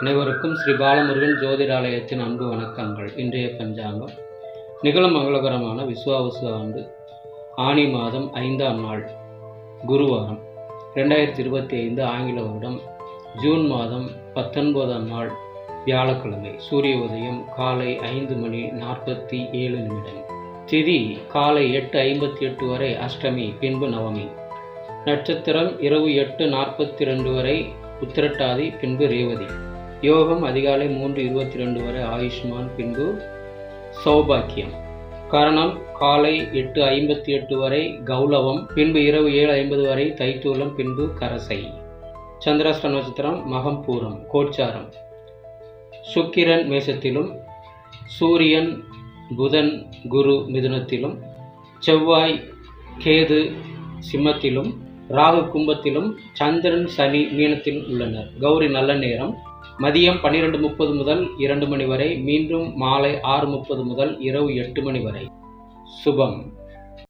அனைவருக்கும் ஸ்ரீ பாலமுருகன் ஜோதிடாலயத்தின் அன்பு வணக்கங்கள். இன்றைய பஞ்சாங்கம் நிகழும் மங்களகரமான விஸ்வாவசு ஆண்டு ஆனி மாதம் ஐந்தாம் நாள் குருவாரம். ரெண்டாயிரத்தி இருபத்தி ஐந்து ஆங்கில வருடம் ஜூன் மாதம் பத்தொன்பதாம் நாள் வியாழக்கிழமை. சூரிய உதயம் காலை ஐந்து மணி நாற்பத்தி ஏழு நிமிடம். திதி காலை எட்டு ஐம்பத்தி எட்டு வரை அஷ்டமி பின்பு நவமி. நட்சத்திரம் இரவு எட்டு நாற்பத்தி ரெண்டு வரை உத்திரட்டாதி பின்பு ரேவதி. யோகம் அதிகாலை மூன்று இருபத்தி ரெண்டு வரை ஆயுஷ்மான் பின்பு சௌபாக்கியம். கரணம் காலை எட்டு ஐம்பத்தி எட்டு வரை கௌலவம் பின்பு இரவு ஏழு ஐம்பது வரை தைத்தூலம் பின்பு கரசை. சந்திராஷ்ட நட்சத்திரம் மகம் பூரம் கோச்சாரம். சுக்கிரன் மேஷத்திலும் சூரியன் புதன் குரு மிதுனத்திலும் செவ்வாய் கேது சிம்மத்திலும் ராகு கும்பத்திலும் சந்திரன் சனி மீனத்திலும் உள்ளனர். கௌரி நல்ல நேரம். மதியம் பன்னிரெண்டு முப்பது முதல் இரண்டு மணி வரை. மீண்டும் மாலை ஆறு முப்பது முதல் இரவு எட்டு மணி வரை. சுபம்.